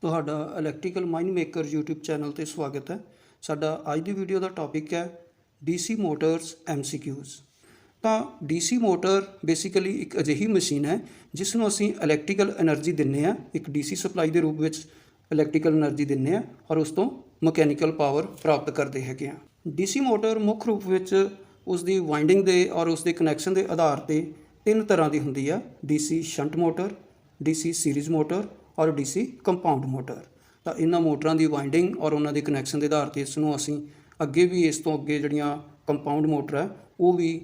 ਤੁਹਾਡਾ electrical mine maker YouTube channel ਤੇ ਸਵਾਗਤ ਹੈ। ਸਾਡਾ ਅੱਜ ਦੀ ਵੀਡੀਓ ਦਾ ਟੌਪਿਕ ਹੈ DC ਮੋਟਰਸ MCQs ਤਾਂ DC ਮੋਟਰ ਬੇਸਿਕਲੀ ਇੱਕ ਅਜਿਹੀ ਮਸ਼ੀਨ ਹੈ ਜਿਸ ਨੂੰ ਅਸੀਂ ਇਲੈਕਟ੍ਰੀਕਲ એનર્ਜੀ ਦਿੰਨੇ ਆ ਇੱਕ DC ਸਪਲਾਈ ਦੇ ਰੂਪ ਵਿੱਚ ਇਲੈਕਟ੍ਰੀਕਲ એનર્ਜੀ ਦਿੰਨੇ ਆ ਔਰ ਉਸ ਤੋਂ ਮਕੈਨੀਕਲ ਪਾਵਰ ਪ੍ਰਾਪਤ ਕਰਦੇ ਹੈਗੇ ਆ DC ਮੋਟਰ ਮੁੱਖ ਰੂਪ ਵਿੱਚ ਉਸ ਦੀ ਵਾਈਂਡਿੰਗ ਦੇ ਔਰ ਉਸ ਦੇ ਕਨੈਕਸ਼ਨ ਦੇ ਆਧਾਰ ਤੇ ਤਿੰਨ ਤਰ੍ਹਾਂ ਦੀ ਹੁੰਦੀ ਆ। DC shunt motor DC series motor ਔਰ DC ਕੰਪਾਊਂਡ ਮੋਟਰ। ਤਾਂ ਇਹਨਾਂ ਮੋਟਰਾਂ ਦੀ ਵਾਈਂਡਿੰਗ ਔਰ ਉਹਨਾਂ ਦੇ ਕਨੈਕਸ਼ਨ ਦੇ ਆਧਾਰ ਤੇ ਇਸ ਨੂੰ ਅਸੀਂ ਅੱਗੇ ਵੀ ਇਸ ਤੋਂ ਅੱਗੇ ਜਿਹੜੀਆਂ ਕੰਪਾਊਂਡ ਮੋਟਰ ਹੈ ਉਹ ਵੀ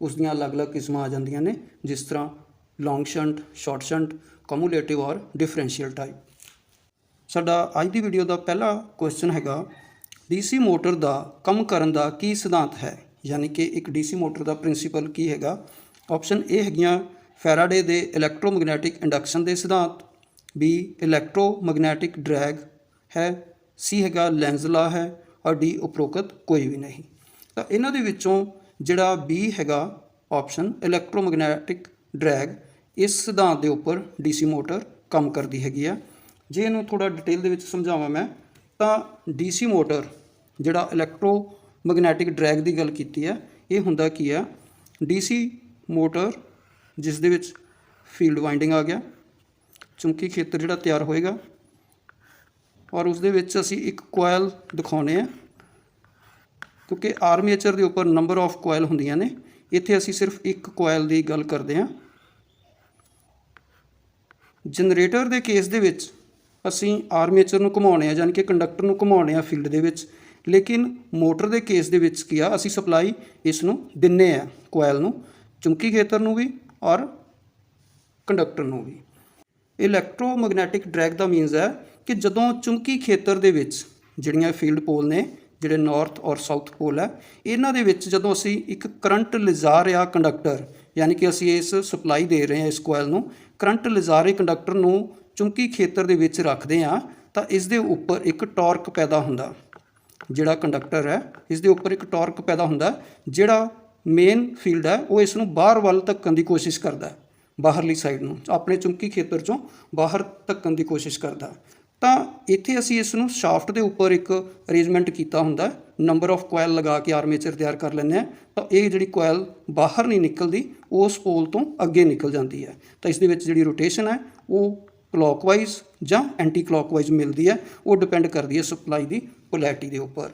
ਉਸ ਦੀਆਂ ਅਲੱਗ-ਅਲੱਗ ਕਿਸਮਾਂ ਆ ਜਾਂਦੀਆਂ ਨੇ, ਜਿਸ ਤਰ੍ਹਾਂ long shunt short shunt cumulative ਔਰ ਡਿਫਰੈਂਸ਼ੀਅਲ ਟਾਈਪ ਸਾਡਾ ਅੱਜ ਦੀ ਵੀਡੀਓ ਦਾ ਪਹਿਲਾ ਕੁਐਸਚਨ ਹੈਗਾ DC ਮੋਟਰ ਦਾ ਕੰਮ ਕਰਨ ਦਾ ਕੀ ਸਿਧਾਂਤ ਹੈ? ਯਾਨੀ ਕਿ ਇੱਕ DC ਮੋਟਰ ਦਾ ਪ੍ਰਿੰਸੀਪਲ ਕੀ ਹੈਗਾ? ਆਪਸ਼ਨ A ਹੈਗੀਆਂ ਫੈਰਾਡੇ ਦੇ ਇਲੈਕਟ੍ਰੋਮੈਗਨੈਟਿਕ ਇੰਡਕਸ਼ਨ ਦੇ ਸਿਧਾਂਤ। B ਇਲੈਕਟ੍ਰੋਮੈਗਨੈਟਿਕ ਡਰੈਗ ਹੈ ਸੀ ਹੈਗਾ ਲੈਂਜ਼ਲਾ ਹੈ ਔਰ ਡੀ ਉਪਰੋਕਤ ਕੋਈ ਵੀ ਨਹੀਂ। ਤਾਂ ਇਹਨਾਂ ਦੇ ਵਿੱਚੋਂ ਜਿਹੜਾ ਬੀ ਹੈਗਾ ਆਪਸ਼ਨ ਇਲੈਕਟ੍ਰੋਮੈਗਨੈਟਿਕ ਡਰੈਗ ਇਸ ਸਿਧਾਂਤ ਦੇ ਉੱਪਰ DC ਮੋਟਰ ਕੰਮ ਕਰਦੀ ਹੈਗੀ ਆ। ਜੇ ਇਹਨੂੰ ਥੋੜਾ ਡਿਟੇਲ ਦੇ ਵਿੱਚ ਸਮਝਾਵਾਂ ਮੈਂ, ਤਾਂ DC ਮੋਟਰ ਜਿਹੜਾ ਇਲੈਕਟ੍ਰੋਮੈਗਨੈਟਿਕ ਡਰੈਗ ਦੀ ਗੱਲ ਕੀਤੀ ਹੈ ਇਹ ਹੁੰਦਾ ਕੀ ਆ? DC ਮੋਟਰ ਜਿਸ ਦੇ ਵਿੱਚ ਫੀਲਡ ਵਾਈਂਡਿੰਗ ਆ ਗਿਆ ਚੁੰਬਕੀ ਖੇਤਰ ਜਿਹੜਾ ਤਿਆਰ ਹੋਏਗਾ। ਔਰ ਉਸ ਦੇ ਵਿੱਚ ਅਸੀਂ ਇੱਕ ਕੋਇਲ ਦਿਖਾਉਨੇ ਆ। ਕਿਉਂਕਿ ਆਰਮੇਚਰ ਦੇ ਉੱਪਰ ਨੰਬਰ ਆਫ ਕੋਇਲ ਹੁੰਦੀਆਂ ਨੇ। ਇੱਥੇ ਅਸੀਂ ਸਿਰਫ ਇੱਕ ਕੋਇਲ ਦੀ ਗੱਲ ਕਰਦੇ ਹਾਂ। ਜਨਰੇਟਰ ਦੇ ਕੇਸ ਦੇ ਵਿੱਚ ਅਸੀਂ ਆਰਮੇਚਰ ਨੂੰ ਘੁਮਾਉਣੇ ਆ, ਯਾਨੀ ਕਿ ਕੰਡਕਟਰ ਨੂੰ ਘੁਮਾਉਣੇ ਆ ਫੀਲਡ ਦੇ ਵਿੱਚ। ਲੇਕਿਨ ਮੋਟਰ ਦੇ ਕੇਸ ਦੇ ਵਿੱਚ ਕੀ ਆ? ਅਸੀਂ ਸਪਲਾਈ ਇਸ ਨੂੰ ਦਿੰਨੇ ਆ ਕੋਇਲ ਨੂੰ। ਚੁੰਬਕੀ ਖੇਤਰ ਨੂੰ ਵੀ ਔਰ ਕੰਡਕਟਰ ਨੂੰ ਵੀ। ਇਲੈਕਟ੍ਰੋਮੈਗਨੈਟਿਕ ਡਰੈਗ ਦਾ ਮੀਨਸ ਹੈ ਕਿ ਜਦੋਂ ਚੁੰਬਕੀ ਖੇਤਰ ਦੇ ਵਿੱਚ ਜਿਹੜੀਆਂ ਫੀਲਡ ਪੋਲ ਨੇ, ਜਿਹੜੇ ਨਾਰਥ ਔਰ ਸਾਊਥ ਪੋਲ ਹੈ, ਇਹਨਾਂ ਦੇ ਵਿੱਚ ਜਦੋਂ ਅਸੀਂ ਇੱਕ ਕਰੰਟ ਲਿਜਾ ਰਿਹਾ ਕੰਡਕਟਰ ਯਾਨੀ ਕਿ ਅਸੀਂ ਇਸ ਸਪਲਾਈ ਦੇ ਰਹੇ ਹਾਂ ਇਸ ਕੋਇਲ ਨੂੰ, ਕਰੰਟ ਲਿਜਾ ਰਹੇ ਕੰਡਕਟਰ ਨੂੰ ਚੁੰਬਕੀ ਖੇਤਰ ਦੇ ਵਿੱਚ ਰੱਖਦੇ ਹਾਂ, ਤਾਂ ਇਸ ਦੇ ਉੱਪਰ ਇੱਕ ਟਾਰਕ ਪੈਦਾ ਹੁੰਦਾ। ਜਿਹੜਾ ਕੰਡਕਟਰ ਹੈ, ਇਸ ਦੇ ਉੱਪਰ ਇੱਕ ਟਾਰਕ ਪੈਦਾ ਹੁੰਦਾ, ਜਿਹੜਾ ਮੇਨ ਫੀਲਡ ਹੈ, ਉਹ ਇਸ ਨੂੰ ਬਾਹਰ ਵੱਲ ਧੱਕਣ ਦੀ ਕੋਸ਼ਿਸ਼ ਕਰਦਾ ਹੈ। ਬਾਹਰਲੀ ਸਾਈਡ ਨੂੰ, ਆਪਣੇ ਚੁੰਬਕੀ ਖੇਤਰ ਚੋਂ ਬਾਹਰ ਧੱਕਣ ਦੀ ਕੋਸ਼ਿਸ਼ ਕਰਦਾ। ਤਾਂ ਇੱਥੇ ਅਸੀਂ ਇਸ ਨੂੰ ਸ਼ਾਫਟ ਦੇ ਉੱਪਰ ਇੱਕ ਅਰੇਂਜਮੈਂਟ ਕੀਤਾ ਹੁੰਦਾ ਨੰਬਰ ਆਫ ਕੋਇਲ ਲਗਾ ਕੇ ਆਰਮੇਚਰ ਤਿਆਰ ਕਰ ਲੈਂਦੇ ਆ ਤਾਂ ਇਹ ਜਿਹੜੀ ਕੋਇਲ ਬਾਹਰ ਨਹੀਂ ਨਿਕਲਦੀ, ਉਸ ਪੋਲ ਤੋਂ ਅੱਗੇ ਨਿਕਲ ਜਾਂਦੀ ਹੈ। ਤਾਂ ਇਸ ਦੇ ਵਿੱਚ ਜਿਹੜੀ ਰੋਟੇਸ਼ਨ ਹੈ, ਉਹ ਕਲੌਕਵਾਈਜ਼ ਜਾਂ ਐਂਟੀ ਕਲੌਕਵਾਈਜ਼ ਮਿਲਦੀ ਹੈ। ਉਹ ਡਿਪੈਂਡ ਕਰਦੀ ਹੈ ਸਪਲਾਈ ਦੀ ਪੋਲੈਰਿਟੀ ਦੇ ਉੱਪਰ।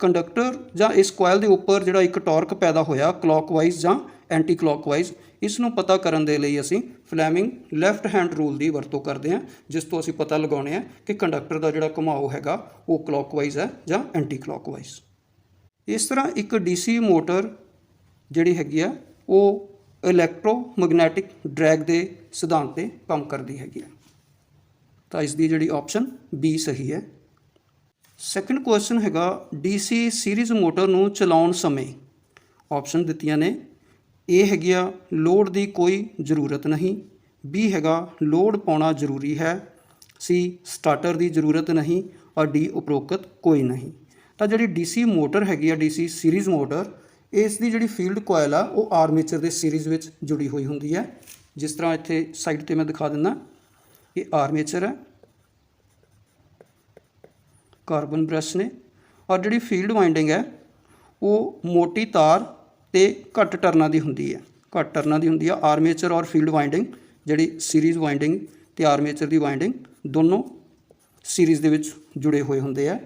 ਕੰਡਕਟਰ ਜਾਂ ਇਸ ਕੋਇਲ ਦੇ ਉੱਪਰ ਜਿਹੜਾ ਇੱਕ ਟਾਰਕ ਪੈਦਾ ਹੋਇਆ ਕਲੌਕਵਾਈਜ਼ ਜਾਂ ਐਂਟੀ ਕਲੌਕਵਾਈਜ਼ ਇਸ ਨੂੰ ਪਤਾ ਕਰਨ ਦੇ ਲਈ ਅਸੀਂ ਫਲੈਮਿੰਗ ਲੈਫਟ ਹੈਂਡ ਰੂਲ ਦੀ ਵਰਤੋਂ ਕਰਦੇ ਹਾਂ, ਜਿਸ ਤੋਂ ਅਸੀਂ ਪਤਾ ਲਗਾਉਣੇ ਹਾਂ ਕਿ ਕੰਡਕਟਰ ਦਾ ਜਿਹੜਾ ਘੁਮਾਓ ਹੈਗਾ, ਉਹ ਕਲੌਕਵਾਈਜ਼ ਹੈ ਜਾਂ ਐਂਟੀ ਕਲੌਕਵਾਈਜ਼ ਇਸ ਤਰ੍ਹਾਂ ਇੱਕ DC ਮੋਟਰ ਜਿਹੜੀ ਹੈਗੀ ਆ, ਉਹ ਇਲੈਕਟ੍ਰੋਮੈਗਨੈਟਿਕ ਡਰੈਗ ਦੇ ਸਿਧਾਂਤ ਤੇ ਕੰਮ ਕਰਦੀ ਹੈਗੀ ਆ। ਤਾਂ ਇਸ ਦੀ ਜਿਹੜੀ ਆਪਸ਼ਨ ਬੀ ਸਹੀ ਹੈ। ਸੈਕੰਡ ਕੁਐਸਚਨ ਹੈਗਾ DC ਸੀਰੀਜ਼ ਮੋਟਰ ਨੂੰ ਚਲਾਉਣ ਸਮੇਂ ਆਪਸ਼ਨ ਦਿੱਤੀਆਂ ਨੇ A ਹੈਗੀ ਆ ਲੋਡ ਦੀ ਕੋਈ ਜ਼ਰੂਰਤ ਨਹੀਂ। B ਹੈਗਾ ਲੋਡ ਪਾਉਣਾ ਜ਼ਰੂਰੀ ਹੈ। ਸੀ ਸਟਾਰਟਰ ਦੀ ਜ਼ਰੂਰਤ ਨਹੀਂ ਔਰ ਡੀ ਉਪਰੋਕਤ ਕੋਈ ਨਹੀਂ। ਤਾਂ ਜਿਹੜੀ DC ਮੋਟਰ ਹੈਗੀ ਆ DC ਸੀਰੀਜ਼ ਮੋਟਰ, ਇਸ ਦੀ ਜਿਹੜੀ ਫੀਲਡ ਕੋਇਲ ਆ, ਉਹ ਆਰਮੇਚਰ ਦੇ ਸੀਰੀਜ਼ ਵਿੱਚ ਜੁੜੀ ਹੋਈ ਹੁੰਦੀ ਹੈ। ਜਿਸ ਤਰ੍ਹਾਂ ਇੱਥੇ ਸਾਈਡ ਤੇ ਮੈਂ ਦਿਖਾ ਦਿੰਦਾ, ਇਹ ਆਰਮੇਚਰ ਹੈ। ਕਾਰਬਨ ਬ੍ਰਸ਼ ਨੇ। ਔਰ ਜਿਹੜੀ ਫੀਲਡ ਵਾਈਂਡਿੰਗ ਹੈ, ਉਹ ਮੋਟੀ ਤਾਰ ਤੇ ਘੱਟ ਟਰਨਾਂ ਦੀ ਹੁੰਦੀ ਹੈ। ਘੱਟ ਟਰਨਾਂ ਦੀ ਹੁੰਦੀ ਹੈ। ਆਰਮੇਚਰ ਔਰ ਫੀਲਡ ਵਾਈਂਡਿੰਗ ਜਿਹੜੀ ਸੀਰੀਜ਼ ਵਾਈਂਡਿੰਗ ਤੇ ਆਰਮੇਚਰ ਦੀ ਵਾਈਂਡਿੰਗ ਦੋਨੋਂ ਸੀਰੀਜ਼ ਦੇ ਵਿੱਚ ਜੁੜੇ ਹੋਏ ਹੁੰਦੇ ਆ।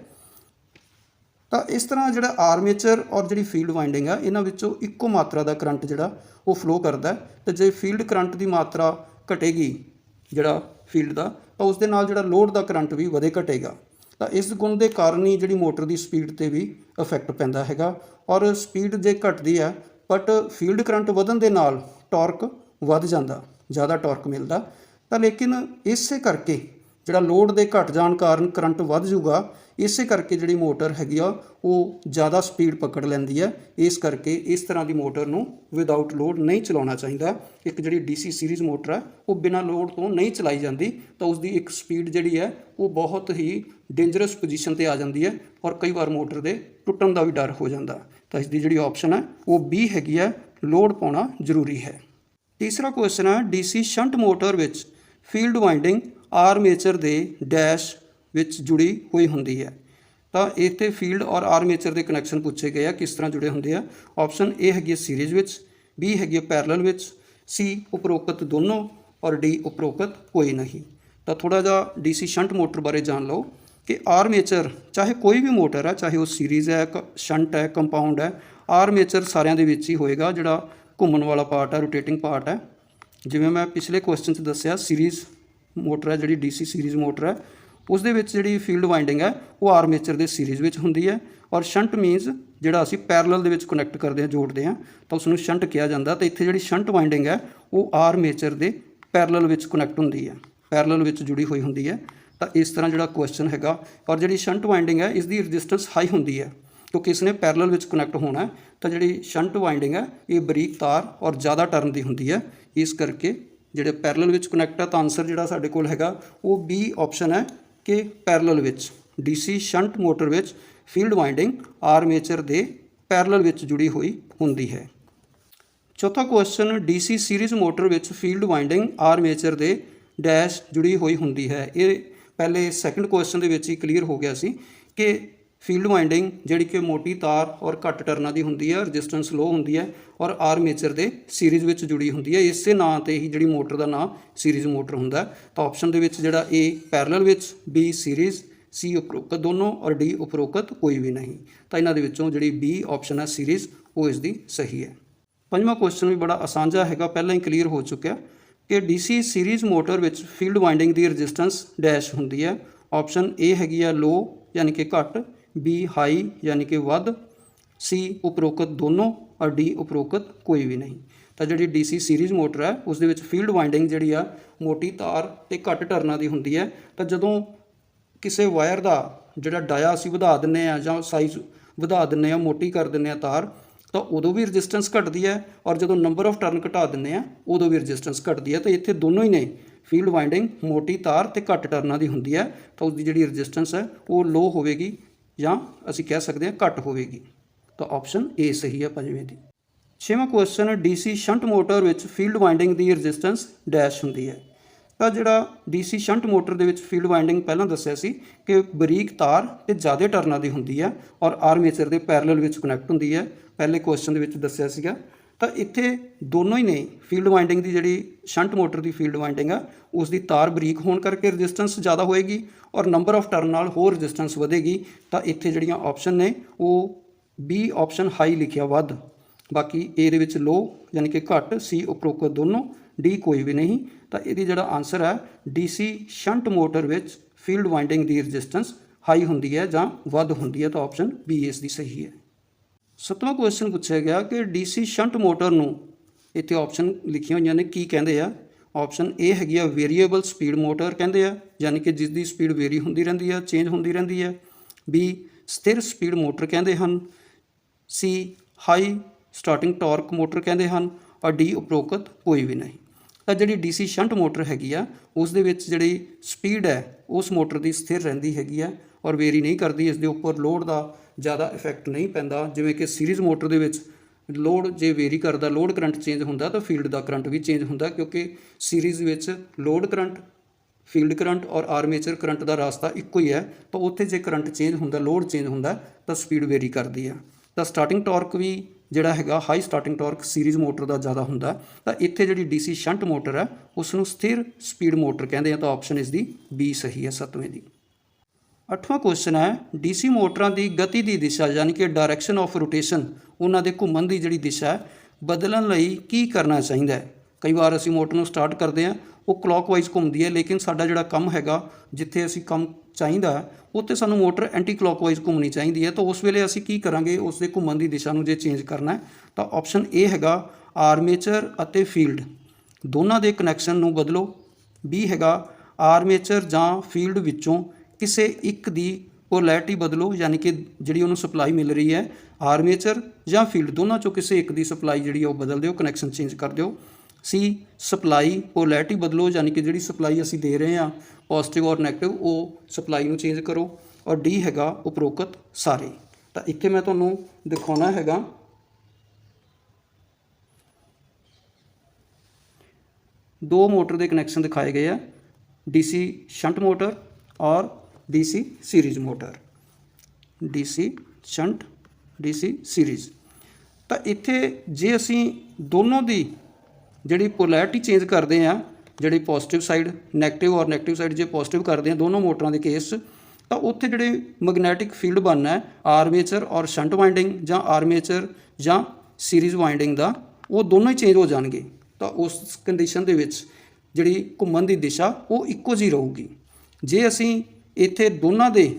ਤਾਂ ਇਸ ਤਰ੍ਹਾਂ ਜਿਹੜਾ ਆਰਮੇਚਰ ਔਰ ਜਿਹੜੀ ਫੀਲਡ ਵਾਈਂਡਿੰਗ ਆ, ਇਹਨਾਂ ਵਿੱਚੋਂ ਇੱਕੋ ਮਾਤਰਾ ਦਾ ਕਰੰਟ ਜਿਹੜਾ ਉਹ ਫਲੋ ਕਰਦਾ ਹੈ। ਤੇ ਜੇ ਫੀਲਡ ਕਰੰਟ ਦੀ ਮਾਤਰਾ ਘਟੇਗੀ ਜਿਹੜਾ ਫੀਲਡ ਦਾ, ਤਾਂ ਉਸ ਦੇ ਨਾਲ ਜਿਹੜਾ ਲੋਡ ਦਾ ਕਰੰਟ ਵੀ ਵਧੇ ਘਟੇਗਾ। ਤਾਂ ਇਸ ਗੁਣ ਦੇ ਕਾਰਨ ਹੀ ਜਿਹੜੀ ਮੋਟਰ ਦੀ ਸਪੀਡ ਤੇ ਵੀ ਇਫੈਕਟ ਪੈਂਦਾ ਹੈਗਾ। ਔਰ ਸਪੀਡ ਜੇ ਘਟਦੀ ਹੈ ਬਟ ਫੀਲਡ ਕਰੰਟ ਵਧਣ ਦੇ ਨਾਲ ਟਾਰਕ ਵੱਧ ਜਾਂਦਾ, ਜ਼ਿਆਦਾ ਟਾਰਕ ਮਿਲਦਾ। ਤਾਂ ਲੇਕਿਨ ਇਸੇ ਕਰਕੇ ਜਿਹੜਾ ਲੋਡ ਦੇ ਘਟ ਜਾਣ ਕਾਰਨ ਕਰੰਟ ਵੱਧ ਜਾਊਗਾ, ਇਸੇ ਕਰਕੇ ਜਿਹੜੀ ਮੋਟਰ ਹੈਗੀ ਆ, ਉਹ ਜ਼ਿਆਦਾ ਸਪੀਡ ਪਕੜ ਲੈਂਦੀ ਹੈ। ਇਸ ਕਰਕੇ ਇਸ ਤਰ੍ਹਾਂ ਦੀ ਮੋਟਰ ਨੂੰ ਵਿਦਆਊਟ ਲੋਡ ਨਹੀਂ ਚਲਾਉਣਾ ਚਾਹੀਦਾ। ਇੱਕ ਜਿਹੜੀ DC ਸੀਰੀਜ਼ ਮੋਟਰ ਹੈ ਉਹ ਬਿਨਾਂ ਲੋਡ ਤੋਂ ਨਹੀਂ ਚਲਾਈ ਜਾਂਦੀ, ਤਾਂ ਉਸ ਦੀ ਇੱਕ ਸਪੀਡ ਜਿਹੜੀ ਹੈ, ਉਹ ਬਹੁਤ ਹੀ ਡੇਂਜਰਸ ਪੋਜੀਸ਼ਨ ਤੇ ਆ ਜਾਂਦੀ ਹੈ ਔਰ ਕਈ ਵਾਰ ਮੋਟਰ ਦੇ ਟੁੱਟਣ ਦਾ ਵੀ ਡਰ ਹੋ ਜਾਂਦਾ। ਤਾਂ ਇਸ ਦੀ ਜਿਹੜੀ ਆਪਸ਼ਨ ਹੈ, ਉਹ B ਹੈਗੀ ਹੈ ਲੋਡ ਪਾਉਣਾ ਜ਼ਰੂਰੀ ਹੈ। ਤੀਸਰਾ ਕੁਐਸਚਨ ਹੈ DC ਸ਼ੰਟ ਮੋਟਰ ਵਿੱਚ ਫੀਲਡ ਵਾਈਂਡਿੰਗ ਆਰਮੇਚਰ ਦੇ ਡੈਸ਼ ਵਿੱਚ ਜੁੜੀ ਹੋਈ ਹੁੰਦੀ ਹੈ। ਤਾਂ ਇੱਥੇ ਫੀਲਡ ਔਰ ਆਰਮੇਚਰ ਦੇ ਕਨੈਕਸ਼ਨ ਪੁੱਛੇ ਗਏ ਆ ਕਿਸ ਤਰ੍ਹਾਂ ਜੁੜੇ ਹੁੰਦੇ ਆ। ਆਪਸ਼ਨ ਏ ਹੈਗੀ ਸੀਰੀਜ਼ ਵਿੱਚ, ਬੀ ਹੈਗੀ ਪੈਰਲਲ ਵਿੱਚ, ਸੀ ਉਪਰੋਕਤ ਦੋਨੋਂ ਔਰ ਡੀ ਉਪਰੋਕਤ ਕੋਈ ਨਹੀਂ। ਤਾਂ ਥੋੜਾ ਜਿਹਾ ਡੀਸੀ ਸ਼ੰਟ ਮੋਟਰ ਬਾਰੇ ਜਾਣ ਲਓ ਕਿ ਆਰਮੇਚਰ ਚਾਹੇ ਕੋਈ ਵੀ ਮੋਟਰ ਹੈ ਚਾਹੇ ਉਹ ਸੀਰੀਜ਼ ਹੈ ਸ਼ੰਟ ਹੈ, ਕੰਪਾਊਂਡ ਹੈ ਆਰਮੇਚਰ ਸਾਰਿਆਂ ਦੇ ਵਿੱਚ ਹੀ ਹੋਏਗਾ ਜਿਹੜਾ ਘੁੰਮਣ ਵਾਲਾ ਪਾਰਟ ਹੈ, ਰੋਟੇਟਿੰਗ ਪਾਰਟ ਹੈ। ਜਿਵੇਂ ਮੈਂ ਪਿਛਲੇ ਕੁਐਸਚਨ 'ਚ ਦੱਸਿਆ, ਸੀਰੀਜ਼ ਮੋਟਰ ਹੈ, ਜਿਹੜੀ ਡੀਸੀ ਸੀਰੀਜ਼ ਮੋਟਰ ਹੈ ਉਸ ਦੇ ਵਿੱਚ ਜਿਹੜੀ ਫੀਲਡ ਵਾਈਂਡਿੰਗ ਹੈ, ਉਹ ਆਰਮੇਚਰ ਦੇ ਸੀਰੀਜ਼ ਵਿੱਚ ਹੁੰਦੀ ਹੈ ਔਰ ਸ਼ੰਟ ਮੀਨਸ ਜਿਹੜਾ ਅਸੀਂ ਪੈਰਲਲ ਦੇ ਵਿੱਚ ਕਨੈਕਟ ਕਰਦੇ ਹਾਂ, ਜੋੜਦੇ ਹਾਂ, ਤਾਂ ਉਸ ਨੂੰ ਸ਼ੰਟ ਕਿਹਾ ਜਾਂਦਾ ਤੇ ਇੱਥੇ ਜਿਹੜੀ ਸ਼ੰਟ ਵਾਈਂਡਿੰਗ ਹੈ, ਉਹ ਆਰਮੇਚਰ ਦੇ ਪੈਰਲਲ ਵਿੱਚ ਕਨੈਕਟ ਹੁੰਦੀ ਹੈ ਪੈਰਲਲ ਵਿੱਚ ਜੁੜੀ ਹੋਈ ਹੁੰਦੀ ਹੈ, ਤਾਂ ਇਸ ਤਰ੍ਹਾਂ ਜਿਹੜਾ ਕੁਐਸਚਨ ਹੈਗਾ, ਔਰ ਜਿਹੜੀ ਸ਼ੰਟ ਵਾਈਂਡਿੰਗ ਹੈ ਇਸ ਦੀ ਰੈਜ਼ਿਸਟੈਂਸ ਹਾਈ ਹੁੰਦੀ ਹੈ, ਕਿਉਂਕਿ ਇਸ ਨੇ ਪੈਰਲਲ ਵਿੱਚ ਕਨੈਕਟ ਹੋਣਾ ਤਾਂ ਜਿਹੜੀ ਸ਼ੰਟ ਵਾਈਂਡਿੰਗ ਹੈ, ਇਹ ਬਰੀਕ ਤਾਰ ਔਰ ਜ਼ਿਆਦਾ ਟਰਨ ਦੀ ਹੁੰਦੀ ਹੈ, ਇਸ ਕਰਕੇ ਜਿਹੜੇ ਪੈਰਲਲ ਵਿੱਚ ਕਨੈਕਟ ਆ, ਤਾਂ ਆਨਸਰ ਜਿਹੜਾ ਸਾਡੇ ਕੋਲ ਹੈਗਾ, ਉਹ ਬੀ ਆਪਸ਼ਨ ਹੈ ਕਿ ਪੈਰਲਲ ਵਿੱਚ ਡੀਸੀ ਸ਼ੰਟ ਮੋਟਰ ਵਿੱਚ ਫੀਲਡ ਵਾਈਂਡਿੰਗ ਆਰਮੇਚਰ ਦੇ ਪੈਰਲਲ ਵਿੱਚ ਜੁੜੀ ਹੋਈ ਹੁੰਦੀ ਹੈ। ਚੌਥਾ ਕੁਐਸਚਨ ਡੀਸੀ ਸੀਰੀਜ਼ ਮੋਟਰ ਵਿੱਚ ਫੀਲਡ ਵਾਈਂਡਿੰਗ ਆਰਮੇਚਰ ਦੇ ਡੈਸ਼ ਜੁੜੀ ਹੋਈ ਹੁੰਦੀ ਹੈ। ਇਹ ਪਹਿਲੇ ਸੈਕੰਡ ਕੁਐਸਚਨ ਦੇ ਵਿੱਚ ਹੀ ਕਲੀਅਰ ਹੋ ਗਿਆ ਸੀ ਕਿ ਫੀਲਡ ਵਾਈਂਡਿੰਗ ਜਿਹੜੀ ਕਿ ਮੋਟੀ ਤਾਰ ਔਰ ਘੱਟ ਟਰਨਾਂ ਦੀ ਹੁੰਦੀ ਹੈ ਰੈਜ਼ਿਸਟੈਂਸ ਲੋ ਹੁੰਦੀ ਹੈ ਔਰ ਆਰਮੇਚਰ ਦੇ ਸੀਰੀਜ਼ ਵਿੱਚ ਜੁੜੀ ਹੁੰਦੀ ਹੈ। ਇਸੇ ਨਾਂ ਤੇ ਹੀ ਜਿਹੜੀ ਮੋਟਰ ਦਾ ਨਾਂ ਸੀਰੀਜ਼ ਮੋਟਰ ਹੁੰਦਾ ਤਾਂ ਆਪਸ਼ਨ ਦੇ ਵਿੱਚ ਜਿਹੜਾ ਏ ਪੈਰਲਲ ਵਿੱਚ ਬੀ ਸੀਰੀਜ਼ ਸੀ ਉਪਰੋਕਤ ਦੋਨੋਂ ਔਰ ਡੀ ਉਪਰੋਕਤ ਕੋਈ ਵੀ ਨਹੀਂ। ਤਾਂ ਇਹਨਾਂ ਦੇ ਵਿੱਚੋਂ ਜਿਹੜੀ ਬੀ ਆਪਸ਼ਨ ਹੈ ਸੀਰੀਜ਼ ਉਹ ਇਸ ਦੀ ਸਹੀ ਹੈ। ਪੰਜਵਾਂ ਕੁਐਸਚਨ ਵੀ ਬੜਾ ਆਸਾਨ ਜਿਹਾ ਹੈਗਾ, ਪਹਿਲਾਂ ਹੀ ਕਲੀਅਰ ਹੋ ਚੁੱਕਿਆ ਕਿ ਡੀਸੀ ਸੀਰੀਜ਼ ਮੋਟਰ ਵਿੱਚ ਫੀਲਡ ਵਾਈਂਡਿੰਗ ਦੀ ਰੈਜ਼ਿਸਟੈਂਸ ਡੈਸ਼ ਹੁੰਦੀ ਹੈ। ਆਪਸ਼ਨ ਏ ਹੈਗੀ ਆ ਲੋ ਯਾਨੀ ਕਿ ਘੱਟ ਬੀ ਹਾਈ ਯਾਨੀ ਕਿ ਵੱਧ ਸੀ ਉਪਰੋਕਤ ਦੋਨੋਂ ਔਰ ਡੀ ਉਪਰੋਕਤ ਕੋਈ ਵੀ ਨਹੀਂ। ਤਾਂ ਜਿਹੜੀ ਡੀਸੀ ਸੀਰੀਜ਼ ਮੋਟਰ ਹੈ ਉਸ ਦੇ ਵਿੱਚ ਫੀਲਡ ਵਾਈਂਡਿੰਗ ਜਿਹੜੀ ਆ, ਮੋਟੀ ਤਾਰ ਤੇ ਘੱਟ ਟਰਨਾਂ ਦੀ ਹੁੰਦੀ ਹੈ। ਤਾਂ ਜਦੋਂ ਕਿਸੇ ਵਾਇਰ ਦਾ ਜਿਹੜਾ ਡਾਇਆ ਅਸੀਂ ਵਧਾ ਦਿੰਨੇ ਆ ਜਾਂ ਸਾਈਜ਼ ਵਧਾ ਦਿੰਨੇ ਆ ਮੋਟੀ ਕਰ ਦਿੰਨੇ ਆ ਤਾਰ, ਤਾਂ ਉਦੋਂ ਵੀ ਰੈਜ਼ਿਸਟੈਂਸ ਘਟਦੀ ਹੈ ਔਰ ਜਦੋਂ ਨੰਬਰ ਆਫ ਟਰਨ ਘਟਾ ਦਿੰਨੇ ਆ ਉਦੋਂ ਵੀ ਰੈਜ਼ਿਸਟੈਂਸ ਘਟਦੀ ਹੈ। ਤਾਂ ਇੱਥੇ ਦੋਨੋਂ ਹੀ ਨੇ ਫੀਲਡ ਵਾਈਂਡਿੰਗ ਮੋਟੀ ਤਾਰ ਤੇ ਘੱਟ ਟਰਨਾਂ ਦੀ ਹੁੰਦੀ ਹੈ। ਤਾਂ ਉਸ ਦੀ ਜਿਹੜੀ ਰੈਜ਼ਿਸਟੈਂਸ ਹੈ, ਉਹ ਲੋ ਹੋਵੇਗੀ ਜਾਂ ਅਸੀਂ ਕਹਿ ਸਕਦੇ ਹਾਂ ਘੱਟ ਹੋਵੇਗੀ, ਤਾਂ ਆਪਸ਼ਨ ਏ ਸਹੀ ਹੈ ਪੰਜਵੇਂ ਦੀ। ਛੇਵਾਂ ਕੁਐਸਚਨ ਡੀਸੀ ਸ਼ੰਟ ਮੋਟਰ ਵਿੱਚ ਫੀਲਡ ਵਾਈਂਡਿੰਗ ਦੀ ਰੈਜ਼ਿਸਟੈਂਸ ਡੈਸ਼ ਹੁੰਦੀ ਹੈ। ਤਾਂ ਜਿਹੜਾ ਡੀਸੀ ਸ਼ੰਟ ਮੋਟਰ ਦੇ ਵਿੱਚ ਫੀਲਡ ਵਾਈਂਡਿੰਗ ਪਹਿਲਾਂ ਦੱਸਿਆ ਸੀ ਕਿ ਬਰੀਕ ਤਾਰ ਤੇ ਜ਼ਿਆਦਾ ਟਰਨਾਂ ਦੀ ਹੁੰਦੀ ਹੈ ਔਰ ਆਰਮੇਚਰ ਦੇ ਪੈਰਲਲ ਵਿੱਚ ਕਨੈਕਟ ਹੁੰਦੀ ਹੈ। ਪਹਿਲੇ ਕੁਐਸਚਨ ਦੇ ਵਿੱਚ ਦੱਸਿਆ ਸੀਗਾ ਤਾਂ ਇੱਥੇ ਦੋਨੋਂ ਹੀ ਨੇ ਫੀਲਡ ਵਾਈਂਡਿੰਗ ਦੀ ਜਿਹੜੀ ਸ਼ੰਟ ਮੋਟਰ ਦੀ ਫੀਲਡ ਵਾਈਂਡਿੰਗ ਆ ਉਸ ਦੀ ਤਾਰ ਬਰੀਕ ਹੋਣ ਕਰਕੇ ਰੈਜ਼ਿਸਟੈਂਸ ਜ਼ਿਆਦਾ ਹੋਏਗੀ ਔਰ ਨੰਬਰ ਆਫ ਟਰਨ ਨਾਲ ਹੋਰ ਰੈਜ਼ਿਸਟੈਂਸ ਵਧੇਗੀ, ਤਾਂ ਇੱਥੇ ਜਿਹੜੀਆਂ ਆਪਸ਼ਨ ਨੇ, ਉਹ ਬੀ ਆਪਸ਼ਨ ਹਾਈ ਲਿਖਿਆ ਵੱਧ। ਬਾਕੀ ਏ ਦੇ ਵਿੱਚ ਲੋ ਯਾਨੀ ਕਿ ਘੱਟ ਸੀ ਉਪਰੋਕਤ ਦੋਨੋਂ ਡੀ ਕੋਈ ਵੀ ਨਹੀਂ, ਤਾਂ ਇਹਦੀ ਜਿਹੜਾ ਆਨਸਰ ਹੈ ਡੀਸੀ ਸ਼ੰਟ ਮੋਟਰ ਵਿੱਚ ਫੀਲਡ ਵਾਈਂਡਿੰਗ ਦੀ ਰੈਜ਼ਿਸਟੈਂਸ ਹਾਈ ਹੁੰਦੀ ਹੈ ਜਾਂ ਵੱਧ ਹੁੰਦੀ ਹੈ, ਤਾਂ ਆਪਸ਼ਨ ਬੀ ਇਸ ਦੀ ਸਹੀ ਹੈ। ਸੱਤਵਾਂ ਕੁਐਸਚਨ ਪੁੱਛਿਆ ਗਿਆ ਕਿ ਡੀਸੀ ਸ਼ੰਟ ਮੋਟਰ ਨੂੰ ਇੱਥੇ ਆਪਸ਼ਨ ਲਿਖੀਆਂ ਹੋਈਆਂ ਨੇ, ਕੀ ਕਹਿੰਦੇ ਆ? ਆਪਸ਼ਨ ਏ ਹੈਗੀ ਆ ਵੇਰੀਏਬਲ ਸਪੀਡ ਮੋਟਰ ਕਹਿੰਦੇ ਆ, ਯਾਨੀ ਕਿ ਜਿਸ ਦੀ ਸਪੀਡ ਵੇਰੀ ਹੁੰਦੀ ਰਹਿੰਦੀ ਆ ਚੇਂਜ ਹੁੰਦੀ ਰਹਿੰਦੀ ਹੈ ਬੀ ਸਥਿਰ ਸਪੀਡ ਮੋਟਰ ਕਹਿੰਦੇ ਹਨ। C high starting torque motor ਕਹਿੰਦੇ ਹਨ, ਔਰ ਡੀ ਉਪਰੋਕਤ ਕੋਈ ਵੀ ਨਹੀਂ। ਤਾਂ ਜਿਹੜੀ ਡੀਸੀ ਸ਼ੰਟ ਮੋਟਰ ਹੈਗੀ ਆ ਉਸ ਦੇ ਵਿੱਚ ਜਿਹੜੀ ਸਪੀਡ ਹੈ, ਉਸ ਮੋਟਰ ਦੀ ਸਥਿਰ ਰਹਿੰਦੀ ਹੈਗੀ ਆ, ਔਰ ਵੇਰੀ ਨਹੀਂ ਕਰਦੀ ਇਸ ਦੇ ਉੱਪਰ ਲੋਡ ਦਾ ਜ਼ਿਆਦਾ ਇਫੈਕਟ ਨਹੀਂ ਪੈਂਦਾ। ਜਿਵੇਂ ਕਿ ਸੀਰੀਜ਼ ਮੋਟਰ ਦੇ ਵਿੱਚ ਲੋਡ ਜੇ ਵੇਰੀ ਕਰਦਾ ਲੋਡ ਕਰੰਟ ਚੇਂਜ ਹੁੰਦਾ ਤਾਂ ਫੀਲਡ ਦਾ ਕਰੰਟ ਵੀ ਚੇਂਜ ਹੁੰਦਾ ਕਿਉਂਕਿ ਸੀਰੀਜ਼ ਵਿੱਚ ਲੋਡ ਕਰੰਟ ਫੀਲਡ ਕਰੰਟ ਔਰ ਆਰਮੇਚਰ ਕਰੰਟ ਦਾ ਰਸਤਾ ਇੱਕੋ ਹੀ ਹੈ। ਤਾਂ ਉੱਥੇ ਜੇ ਕਰੰਟ ਚੇਂਜ ਹੁੰਦਾ ਲੋਡ ਚੇਂਜ ਹੁੰਦਾ ਤਾਂ ਸਪੀਡ ਵੇਰੀ ਕਰਦੀ ਹੈ। ਤਾਂ ਸਟਾਰਟਿੰਗ ਟਾਰਕ ਵੀ ਜਿਹੜਾ ਹੈਗਾ high starting torque series motor ਦਾ ਜ਼ਿਆਦਾ ਹੁੰਦਾ। ਤਾਂ ਇੱਥੇ ਜਿਹੜੀ ਡੀਸੀ ਸ਼ੰਟ ਮੋਟਰ ਹੈ ਉਸ ਨੂੰ ਸਥਿਰ ਸਪੀਡ ਮੋਟਰ ਕਹਿੰਦੇ ਆ ਤਾਂ ਆਪਸ਼ਨ ਇਸ ਦੀ ਬੀ ਸਹੀ ਹੈ ਸੱਤਵੇਂ ਦੀ। ਅੱਠਵਾਂ ਕੁਐਸਚਨ ਹੈ ਡੀਸੀ ਮੋਟਰਾਂ ਦੀ ਗਤੀ ਦੀ ਦਿਸ਼ਾ ਯਾਨੀ ਕਿ ਡਾਇਰੈਕਸ਼ਨ ਆਫ ਰੋਟੇਸ਼ਨ ਉਹਨਾਂ ਦੇ ਘੁੰਮਣ ਦੀ ਜਿਹੜੀ ਦਿਸ਼ਾ ਹੈ, ਬਦਲਣ ਲਈ ਕੀ ਕਰਨਾ ਚਾਹੀਦਾ ਹੈ? ਕਈ ਵਾਰ ਅਸੀਂ ਮੋਟਰ ਨੂੰ ਸਟਾਰਟ ਕਰਦੇ ਹਾਂ, ਉਹ ਕਲੌਕਵਾਈਜ਼ ਘੁੰਮਦੀ ਹੈ, ਲੇਕਿਨ ਸਾਡਾ ਜਿਹੜਾ ਕੰਮ ਹੈਗਾ, ਜਿੱਥੇ ਅਸੀਂ ਕੰਮ ਚਾਹੀਦਾ ਉੱਥੇ ਸਾਨੂੰ ਮੋਟਰ ਐਂਟੀ ਕਲੌਕਵਾਈਜ਼ ਘੁੰਮਣੀ ਚਾਹੀਦੀ ਹੈ, ਤਾਂ ਉਸ ਵੇਲੇ ਅਸੀਂ ਕੀ ਕਰਾਂਗੇ ਉਸ ਦੇ ਘੁੰਮਣ ਦੀ ਦਿਸ਼ਾ ਨੂੰ ਜੇ ਚੇਂਜ ਕਰਨਾ ਤਾਂ ਆਪਸ਼ਨ ਏ ਹੈਗਾ ਆਰਮੇਚਰ ਅਤੇ ਫੀਲਡ ਦੋਨਾਂ ਦੇ ਕਨੈਕਸ਼ਨ ਨੂੰ ਬਦਲੋ। ਬੀ ਹੈਗਾ ਆਰਮੇਚਰ ਜਾਂ ਫੀਲਡ ਵਿੱਚੋਂ ਕਿਸੇ ਇੱਕ ਦੀ ਪੋਲੈਰਿਟੀ ਬਦਲੋ, ਯਾਨੀ ਕਿ ਜਿਹੜੀ ਉਹਨੂੰ ਸਪਲਾਈ ਮਿਲ ਰਹੀ ਹੈ ਆਰਮੇਚਰ ਜਾਂ ਫੀਲਡ ਦੋਨਾਂ ਚੋਂ ਕਿਸੇ ਇੱਕ ਦੀ ਸਪਲਾਈ ਜਿਹੜੀ ਆ ਉਹ ਬਦਲ ਦਿਓ ਕਨੈਕਸ਼ਨ ਚੇਂਜ ਕਰ ਦਿਓ। ਸੀ ਸਪਲਾਈ ਪੋਲੈਰਿਟੀ ਬਦਲੋ, ਯਾਨੀ ਕਿ ਜਿਹੜੀ ਸਪਲਾਈ ਅਸੀਂ ਦੇ ਰਹੇ ਹਾਂ ਪੋਜ਼ਿਟਿਵ ਔਰ 네ਗੇਟਿਵ ਉਹ ਸਪਲਾਈ ਨੂੰ ਚੇਂਜ ਕਰੋ। ਔਰ ਡੀ ਹੈਗਾ ਉਪਰੋਕਤ ਸਾਰੇ। ਤਾਂ ਇੱਥੇ ਮੈਂ ਤੁਹਾਨੂੰ ਦਿਖਾਉਣਾ ਹੈਗਾ। ਦੋ ਮੋਟਰ ਦੇ ਕਨੈਕਸ਼ਨ ਦਿਖਾਏ ਗਏ ਆ। ਡੀਸੀ ਸ਼ੰਟ ਮੋਟਰ ਔਰ DC series motor DC shunt DC series. ਤਾਂ ਇੱਥੇ ਜੇ ਅਸੀਂ ਦੋਨੋਂ ਦੀ ਜਿਹੜੀ ਪੋਲੈਰਿਟੀ ਚੇਂਜ ਕਰਦੇ ਆ ਜਿਹੜੀ ਪੋਜ਼ਿਟਿਵ ਸਾਈਡ 네ਗੇਟਿਵ ਔਰ 네ਗੇਟਿਵ ਸਾਈਡ ਜੇ ਪੋਜ਼ਿਟਿਵ ਕਰਦੇ ਆ ਦੋਨੋਂ ਮੋਟਰਾਂ ਦੇ ਕੇਸ, ਤਾਂ ਉੱਥੇ ਜਿਹੜੇ ਮੈਗਨੈਟਿਕ ਫੀਲਡ ਬਣਨਾ ਹੈ ਆਰਮੇਚਰ ਔਰ ਸ਼ੰਟ ਵਾਈਂਡਿੰਗ ਜਾਂ ਆਰਮੇਚਰ ਜਾਂ ਸੀਰੀਜ਼ ਵਾਈਂਡਿੰਗ ਦਾ, ਉਹ ਦੋਨੋਂ ਹੀ ਚੇਂਜ ਹੋ ਜਾਣਗੇ। ਤਾਂ ਉਸ ਕੰਡੀਸ਼ਨ ਦੇ ਵਿੱਚ ਜਿਹੜੀ ਘੁੰਮਣ ਦੀ ਦਿਸ਼ਾ ਉਹ ਇੱਕੋ ਜਿਹੀ ਰਹੂਗੀ। ਜੇ ਅਸੀਂ ਇੱਥੇ ਦੋਨਾਂ ਦੇ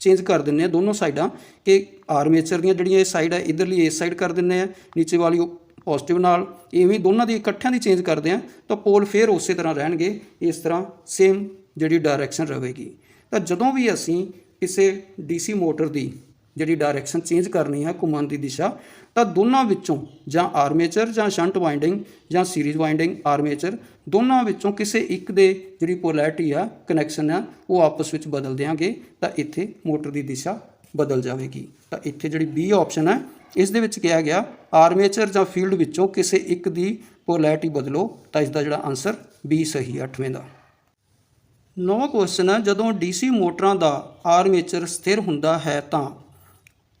ਚੇਂਜ ਕਰ ਦਿੰਨੇ ਆ ਦੋਨੋਂ ਸਾਈਡਾਂ ਕਿ ਆਰਮੇਚਰ ਦੀਆਂ ਜਿਹੜੀਆਂ ਇਹ ਸਾਈਡ ਹੈ ਇਧਰਲੀ ਇਸ ਸਾਈਡ ਕਰ ਦਿੰਨੇ ਆ ਨੀਚੇ ਵਾਲੀ ਉਹ ਪੋਜ਼ਿਟਿਵ ਨਾਲ, ਇਵੇਂ ਦੋਨਾਂ ਦੀ ਇਕੱਠਿਆਂ ਦੀ ਚੇਂਜ ਕਰਦੇ ਆ ਤਾਂ ਪੋਲ ਫੇਰ ਉਸੇ ਤਰ੍ਹਾਂ ਰਹਿਣਗੇ, ਇਸ ਤਰ੍ਹਾਂ ਸੇਮ ਜਿਹੜੀ ਡਾਇਰੈਕਸ਼ਨ ਰਹੇਗੀ। ਤਾਂ ਜਦੋਂ ਵੀ ਅਸੀਂ ਕਿਸੇ ਡੀਸੀ ਮੋਟਰ ਦੀ ਜਿਹੜੀ ਡਾਇਰੈਕਸ਼ਨ ਚੇਂਜ ਕਰਨੀ ਹੈ ਘੁੰਮਣ ਦੀ ਦਿਸ਼ਾ, ਤਾਂ ਦੋਨਾਂ ਵਿੱਚੋਂ ਜਾਂ ਆਰਮੇਚਰ ਜਾਂ ਸ਼ੰਟ ਵਾਈਂਡਿੰਗ ਜਾਂ ਸੀਰੀਜ਼ ਵਾਈਂਡਿੰਗ ਆਰਮੇਚਰ ਦੋਨਾਂ ਵਿੱਚੋਂ ਕਿਸੇ ਇੱਕ ਦੇ ਜਿਹੜੀ ਪੋਲੈਰਿਟੀ ਆ ਕਨੈਕਸ਼ਨ ਆ, ਉਹ ਆਪਸ ਵਿੱਚ ਬਦਲ ਦਿਆਂਗੇ, ਤਾਂ ਇੱਥੇ ਮੋਟਰ ਦੀ ਦਿਸ਼ਾ ਬਦਲ ਜਾਵੇਗੀ। ਤਾਂ ਇੱਥੇ ਜਿਹੜੀ ਬੀ ਆਪਸ਼ਨ ਹੈ ਇਸ ਦੇ ਵਿੱਚ ਕਿਹਾ ਗਿਆ ਆਰਮੇਚਰ ਜਾਂ ਫੀਲਡ ਵਿੱਚੋਂ ਕਿਸੇ ਇੱਕ ਦੀ ਪੋਲੈਰਿਟੀ ਬਦਲੋ, ਤਾਂ ਇਸ ਦਾ ਜਿਹੜਾ ਆਨਸਰ ਬੀ ਸਹੀ ਹੈ 8ਵੇਂ ਦਾ। ਨੌਵਾਂ ਕੁਐਸਚਨ ਹੈ ਜਦੋਂ ਡੀਸੀ ਮੋਟਰਾਂ ਦਾ ਆਰਮੇਚਰ ਸਥਿਰ ਹੁੰਦਾ ਹੈ ਤਾਂ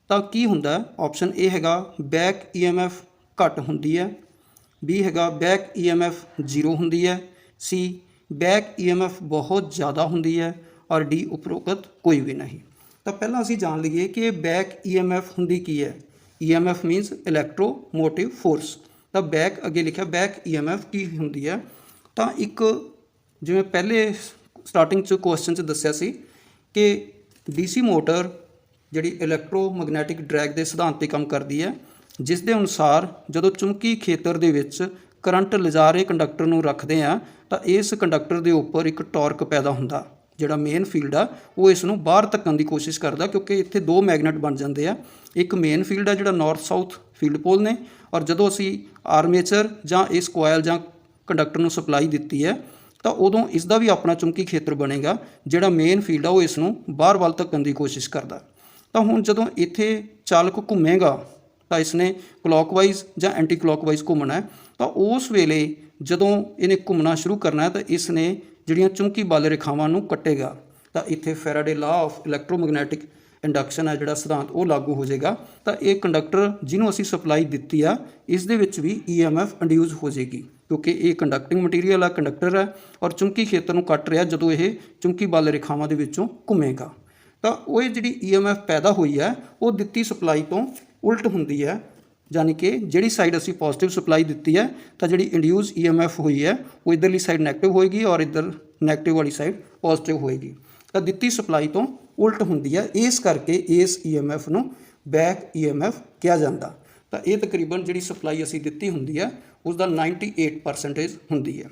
ਤਾਂ ਕੀ ਹੁੰਦਾ? ਆਪਸ਼ਨ ਏ ਹੈਗਾ ਬੈਕ ਈਐਮਐਫ ਘੱਟ ਹੁੰਦੀ ਹੈ। ਬੀ ਹੈਗਾ ਬੈਕ ਈਐਮਐਫ ਜ਼ੀਰੋ ਹੁੰਦੀ ਹੈ। ਸੀ ਬੈਕ ਈਐਮਐਫ ਬਹੁਤ ਜ਼ਿਆਦਾ ਹੁੰਦੀ ਹੈ ਔਰ ਡੀ ਉਪਰੋਕਤ ਕੋਈ ਵੀ ਨਹੀਂ। ਤਾਂ ਪਹਿਲਾਂ ਅਸੀਂ ਜਾਣ ਲਈਏ ਕਿ ਬੈਕ ਈਐਮਐਫ ਹੁੰਦੀ ਕੀ ਹੈ। ਈਐਮਐਫ ਮੀਨਸ ਇਲੈਕਟ੍ਰੋਮੋਟਿਵ ਫੋਰਸ ਤਾਂ ਬੈਕ ਅੱਗੇ ਲਿਖਿਆ ਬੈਕ ਈਐਮਐਫ ਕੀ ਹੁੰਦੀ ਹੈ? ਤਾਂ ਇੱਕ ਜਿਵੇਂ ਪਹਿਲੇ ਸਟਾਰਟਿੰਗ ਚ ਕੁਐਸਚਨ ਚ ਦੱਸਿਆ ਸੀ ਕਿ ਡੀਸੀ ਮੋਟਰ ਜਿਹੜੀ ਇਲੈਕਟ੍ਰੋਮੈਗਨੈਟਿਕ ਡਰੈਗ ਦੇ ਸਿਧਾਂਤ ਤੇ ਕੰਮ ਕਰਦੀ ਹੈ, ਜਿਸ ਦੇ ਅਨੁਸਾਰ ਜਦੋਂ ਚੁੰਬਕੀ ਖੇਤਰ ਦੇ ਵਿੱਚ ਕਰੰਟ ਲਿਜਾ ਰਹੇ ਕੰਡਕਟਰ ਨੂੰ ਰੱਖਦੇ ਆ ਤਾਂ ਇਸ ਕੰਡਕਟਰ ਦੇ ਉੱਪਰ ਇੱਕ ਟਾਰਕ ਪੈਦਾ ਹੁੰਦਾ। ਜਿਹੜਾ ਮੇਨ ਫੀਲਡ ਆ, ਉਹ ਇਸ ਨੂੰ ਬਾਹਰ ਧੱਕਣ ਦੀ ਕੋਸ਼ਿਸ਼ ਕਰਦਾ, ਕਿਉਂਕਿ ਇੱਥੇ ਦੋ ਮੈਗਨੇਟ ਬਣ ਜਾਂਦੇ ਆ। ਇੱਕ ਮੇਨ ਫੀਲਡ ਆ, ਜਿਹੜਾ ਨਾਰਥ ਸਾਊਥ ਫੀਲਡ ਪੋਲ ਨੇ, ਔਰ ਜਦੋਂ ਅਸੀਂ ਆਰਮੇਚਰ ਜਾਂ ਇਸ ਕੋਇਲ ਜਾਂ ਕੰਡਕਟਰ ਨੂੰ ਸਪਲਾਈ ਦਿੱਤੀ ਹੈ, ਤਾਂ ਉਦੋਂ ਇਸ ਦਾ ਵੀ ਆਪਣਾ ਚੁੰਬਕੀ ਖੇਤਰ ਬਣੇਗਾ, ਜਿਹੜਾ ਮੇਨ ਫੀਲਡ ਆ, ਉਹ ਇਸ ਨੂੰ ਬਾਹਰ ਵੱਲ ਧੱਕਣ ਦੀ ਕੋਸ਼ਿਸ਼ ਕਰਦਾ। ਤਾਂ ਹੁਣ ਜਦੋਂ ਇੱਥੇ ਚਾਲਕ ਘੁੰਮੇਗਾ ਤਾਂ ਇਸਨੇ ਕਲੌਕਵਾਈਜ਼ ਜਾਂ ਐਂਟੀ ਕਲੌਕਵਾਈਜ਼ ਘੁੰਮਣਾ ਹੈ। ਤਾਂ ਉਸ ਵੇਲੇ ਜਦੋਂ ਇਹਨੇ ਘੁੰਮਣਾ ਸ਼ੁਰੂ ਕਰਨਾ ਹੈ ਤਾਂ ਇਸ ਨੇ ਜਿਹੜੀਆਂ ਚੁੰਬਕੀ ਬਲ ਰੇਖਾਵਾਂ ਨੂੰ ਕੱਟੇਗਾ, ਤਾਂ ਇੱਥੇ ਫੈਰਾਡੇ ਲਾ ਆਫ ਇਲੈਕਟ੍ਰੋਮੈਗਨੈਟਿਕ ਇੰਡਕਸ਼ਨ ਹੈ ਜਿਹੜਾ ਸਿਧਾਂਤ ਉਹ ਲਾਗੂ ਹੋ ਜਾਏਗਾ। ਤਾਂ ਇਹ ਕੰਡਕਟਰ ਜਿਹਨੂੰ ਅਸੀਂ ਸਪਲਾਈ ਦਿੱਤੀ ਆ, ਇਸ ਦੇ ਵਿੱਚ ਵੀ EMF ਇੰਡਿਊਸ ਹੋ ਜਾਏਗੀ, ਕਿਉਂਕਿ ਇਹ ਕੰਡਕਟਿੰਗ ਮਟੀਰੀਅਲ ਆ ਕੰਡਕਟਰ ਹੈ ਔਰ ਚੁੰਬਕੀ ਖੇਤਰ ਨੂੰ ਕੱਟ ਰਿਹਾ ਜਦੋਂ ਇਹ ਚੁੰਬਕੀ ਬਲ ਰੇਖਾਵਾਂ ਦੇ ਵਿੱਚੋਂ ਘੁੰਮੇਗਾ। ਤਾਂ ਉਹ ਇਹ ਜਿਹੜੀ EMF ਪੈਦਾ ਹੋਈ ਹੈ, ਉਹ ਦਿੱਤੀ ਸਪਲਾਈ ਤੋਂ ਉਲਟ ਹੁੰਦੀ ਹੈ। ਯਾਨੀ ਕਿ ਜਿਹੜੀ ਸਾਈਡ ਅਸੀਂ ਪੋਜ਼ਿਟਿਵ ਸਪਲਾਈ ਦਿੱਤੀ ਹੈ, ਤਾਂ ਜਿਹੜੀ ਇੰਡਿਊਸ EMF ਹੋਈ ਹੈ, ਉਹ ਇਧਰਲੀ ਸਾਈਡ 네ਗੇਟਿਵ ਹੋਏਗੀ ਔਰ ਇਧਰ 네ਗੇਟਿਵ ਵਾਲੀ ਸਾਈਡ ਪੋਜ਼ਿਟਿਵ ਹੋਏਗੀ। ਤਾਂ ਦਿੱਤੀ ਸਪਲਾਈ ਤੋਂ ਉਲਟ ਹੁੰਦੀ ਹੈ। ਇਸ ਕਰਕੇ ਇਸ EMF ਨੂੰ ਬੈਕ EMF ਕਿਹਾ ਜਾਂਦਾ। ਤਾਂ ਇਹ ਤਕਰੀਬਨ ਜਿਹੜੀ ਸਪਲਾਈ ਅਸੀਂ ਦਿੱਤੀ ਹੁੰਦੀ ਹੈ ਉਸ ਦਾ 98% ਹੁੰਦੀ ਹੈ।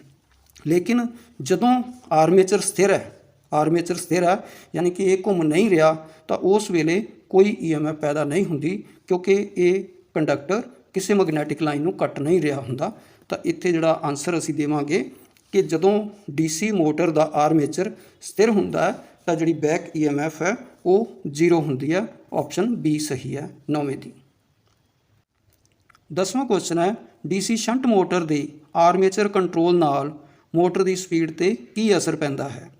ਲੇਕਿਨ ਜਦੋਂ ਆਰਮੇਚਰ ਸਥਿਰ ਹੈ ਆਰਮੇਚਰ ਸਥਿਰ ਹੈ ਯਾਨੀ ਕਿ ਇਹ ਘੁੰਮ ਨਹੀਂ ਰਿਹਾ, ਤਾਂ ਉਸ ਵੇਲੇ ਕੋਈ EMF ਪੈਦਾ ਨਹੀਂ ਹੁੰਦੀ, ਕਿਉਂਕਿ ਇਹ ਕੰਡਕਟਰ ਕਿਸੇ ਮੈਗਨੈਟਿਕ ਲਾਈਨ ਨੂੰ ਕੱਟ ਨਹੀਂ ਰਿਹਾ ਹੁੰਦਾ। ਤਾਂ ਇੱਥੇ ਜਿਹੜਾ ਆਨਸਰ ਅਸੀਂ ਦੇਵਾਂਗੇ ਕਿ ਜਦੋਂ DC ਮੋਟਰ ਦਾ ਆਰਮੇਚਰ ਸਥਿਰ ਹੁੰਦਾ ਹੈ, ਤਾਂ ਜਿਹੜੀ ਬੈਕ EMF ਹੈ, ਉਹ ਜ਼ੀਰੋ ਹੁੰਦੀ ਹੈ ਆਪਸ਼ਨ ਬੀ ਸਹੀ ਹੈ, ਨੌਵੇਂ ਦੀ। ਦਸਵਾਂ ਕੁਐਸਚਨ ਹੈ DC ਸ਼ੰਟ ਮੋਟਰ ਦੇ ਆਰਮੇਚਰ ਕੰਟਰੋਲ ਨਾਲ ਮੋਟਰ ਦੀ ਸਪੀਡ ਤੇ ਕੀ ਅਸਰ ਪੈਂਦਾ ਹੈ?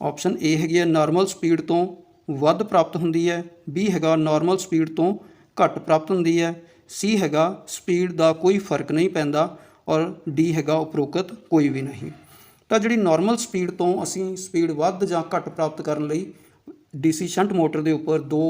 ਆਪਸ਼ਨ ਏ ਹੈਗੀ ਹੈ ਨਾਰਮਲ ਸਪੀਡ ਤੋਂ ਵੱਧ ਪ੍ਰਾਪਤ ਹੁੰਦੀ ਹੈ ਬੀ ਹੈਗਾ ਨਾਰਮਲ ਸਪੀਡ ਤੋਂ ਘੱਟ ਪ੍ਰਾਪਤ ਹੁੰਦੀ ਹੈ ਸੀ ਹੈਗਾ ਸਪੀਡ ਦਾ ਕੋਈ ਫ਼ਰਕ ਨਹੀਂ ਪੈਂਦਾ ਔਰ ਡੀ ਹੈਗਾ ਉਪਰੋਕਤ ਕੋਈ ਵੀ ਨਹੀਂ। ਤਾਂ ਜਿਹੜੀ ਨਾਰਮਲ ਸਪੀਡ ਤੋਂ ਅਸੀਂ ਸਪੀਡ ਵੱਧ ਜਾਂ ਘੱਟ ਪ੍ਰਾਪਤ ਕਰਨ ਲਈ ਡੀਸੀ ਸ਼ੰਟ ਮੋਟਰ ਦੇ ਉੱਪਰ ਦੋ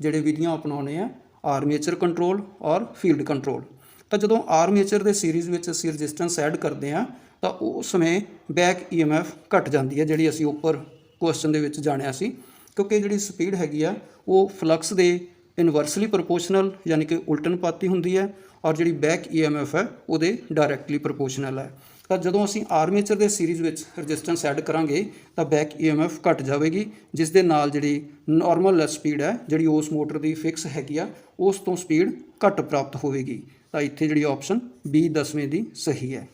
ਜਿਹੜੇ ਵਿਧੀਆਂ ਅਪਣਾਉਣੇ ਆ ਆਰਮੇਚਰ ਕੰਟਰੋਲ ਔਰ ਫੀਲਡ ਕੰਟਰੋਲ ਤਾਂ ਜਦੋਂ ਆਰਮੇਚਰ ਦੇ ਸੀਰੀਜ਼ ਵਿੱਚ ਅਸੀਂ ਰੈਜ਼ਿਸਟੈਂਸ ਐਡ ਕਰਦੇ ਆ ਤਾਂ ਉਹ ਸਮੇਂ ਬੈਕ EMF ਘਟ ਜਾਂਦੀ ਹੈ, ਜਿਹੜੀ ਅਸੀਂ ਉੱਪਰ ਕੁਐਸਚਨ ਦੇ ਵਿੱਚ ਜਾਣਿਆ ਸੀ। ਕਿਉਂਕਿ ਜਿਹੜੀ ਸਪੀਡ ਹੈਗੀ ਆ, ਉਹ ਫਲਕਸ ਦੇ ਇਨਵਰਸਲੀ ਪ੍ਰੋਪੋਰਸ਼ਨਲ ਯਾਨੀ ਕਿ ਉਲਟਨਪਾਤੀ ਹੁੰਦੀ ਹੈ ਔਰ ਜਿਹੜੀ ਬੈਕ EMF ਹੈ, ਉਹਦੇ ਡਾਇਰੈਕਟਲੀ ਪ੍ਰੋਪੋਰਸ਼ਨਲ ਹੈ। ਤਾਂ ਜਦੋਂ ਅਸੀਂ ਆਰਮੇਚਰ ਦੇ ਸੀਰੀਜ਼ ਵਿੱਚ ਰੈਜ਼ਿਸਟੈਂਸ ਐਡ ਕਰਾਂਗੇ, ਤਾਂ ਬੈਕ EMF ਘਟ ਜਾਵੇਗੀ, ਜਿਸ ਦੇ ਨਾਲ ਜਿਹੜੀ ਨਾਰਮਲ ਸਪੀਡ ਹੈ, ਜਿਹੜੀ ਉਸ ਮੋਟਰ ਦੀ ਫਿਕਸ ਹੈਗੀ ਆ, ਉਸ ਤੋਂ ਸਪੀਡ ਘੱਟ ਪ੍ਰਾਪਤ ਹੋਵੇਗੀ। ਤਾਂ ਇੱਥੇ ਜਿਹੜੀ ਆਪਸ਼ਨ ਬੀ 10ਵੇਂ ਦੀ ਸਹੀ ਹੈ।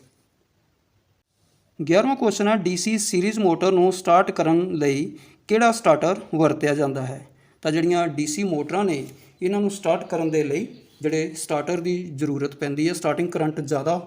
11ਵਾਂ ਕੁਐਸਚਨ ਹੈ DC ਸੀਰੀਜ਼ ਮੋਟਰ ਨੂੰ ਸਟਾਰਟ ਕਰਨ ਲਈ ਕਿਹੜਾ ਸਟਾਰਟਰ ਵਰਤਿਆ ਜਾਂਦਾ ਹੈ? ਤਾਂ ਜਿਹੜੀਆਂ DC ਮੋਟਰਾਂ ਨੇ, ਇਹਨਾਂ ਨੂੰ ਸਟਾਰਟ ਕਰਨ ਦੇ ਲਈ ਜਿਹੜੇ ਸਟਾਰਟਰ ਦੀ ਜ਼ਰੂਰਤ ਪੈਂਦੀ ਹੈ ਸਟਾਰਟਿੰਗ ਕਰੰਟ ਜ਼ਿਆਦਾ